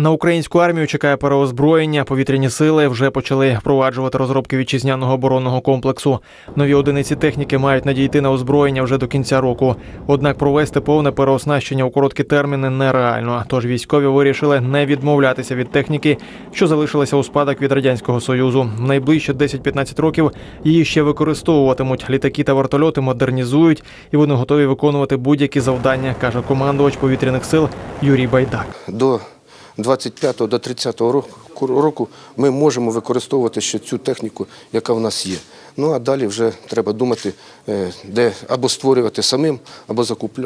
На українську армію чекає переозброєння. Повітряні сили вже почали впроваджувати розробки вітчизняного оборонного комплексу. Нові одиниці техніки мають надійти на озброєння вже до кінця року. Однак провести повне переоснащення у короткі терміни нереально. Тож військові вирішили не відмовлятися від техніки, що залишилася у спадок від радянського союзу. В найближчі 10-15 років її ще використовуватимуть. Літаки та вертольоти модернізують і вони готові виконувати будь-які завдання, каже командувач повітряних сил Юрій Байдак. До 25 до 30 року, ми можемо використовувати ще цю техніку, яка в нас є. Ну а далі вже треба думати, е, де або створювати самим, або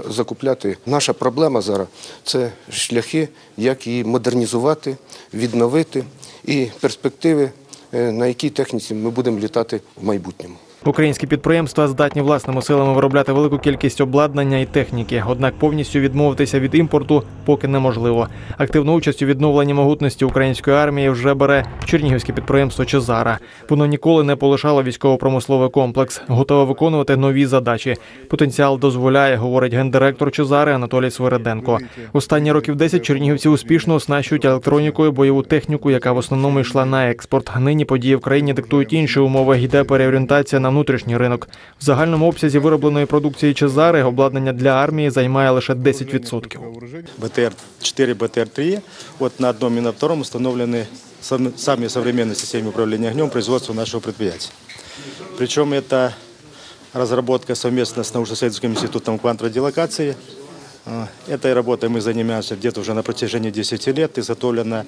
закупляти. Наша проблема зараз це шляхи, як її модернізувати, відновити і перспективи, е, на якій техніці ми будемо літати в майбутньому. Українські підприємства здатні власними силами виробляти велику кількість обладнання і техніки. Однак повністю відмовитися від імпорту поки неможливо. Активну участь у відновленні могутності української армії вже бере чернігівське підприємство Чезара. Воно ніколи не полишало військово-промисловий комплекс, готове виконувати нові задачі. Потенціал дозволяє, говорить гендиректор Чезари Анатолій Свириденко. Останні років 10 чернігівці успішно оснащують електронікою бойову техніку, яка в основному йшла на експорт. Нині події в країні диктують інші умови. Йде переорієнтація на внутрішній ринок. В загальному обсязі виробленої продукції Чезари обладнання для армії займає лише 10%. БТР-4, БТР-3. Вот на одном и на втором установлены сам- сами современные системы управления огнем производства нашего предприятия. Причем это разработка совместно с научно-исследовательским институтом квантрадилокации. Этой работой мы занимаемся где-то уже на протяжении 10 лет. Изготовлено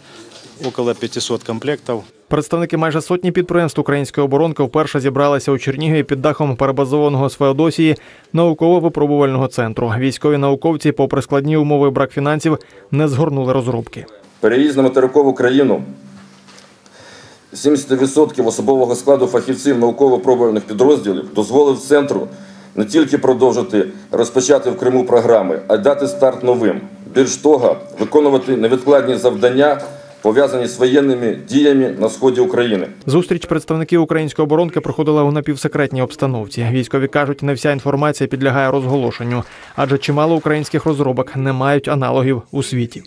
около 500 комплектов. Представники майже сотні підприємств української оборонки вперше зібралися у Чернігові під дахом перебазованого з Феодосії науково-випробувального центру. Військові науковці, попри складні умови і брак фінансів, не згорнули розробки. Переїзд на материкову країну 70% особового складу фахівців науково-пробувальних підрозділів дозволив центру не тільки продовжити розпочати в Криму програми, а й дати старт новим. Більш того, виконувати невідкладні завдання, пов'язані з воєнними діями на сході України. Зустріч представників української оборонки проходила у напівсекретній обстановці. Військові кажуть, не вся інформація підлягає розголошенню, адже чимало українських розробок не мають аналогів у світі.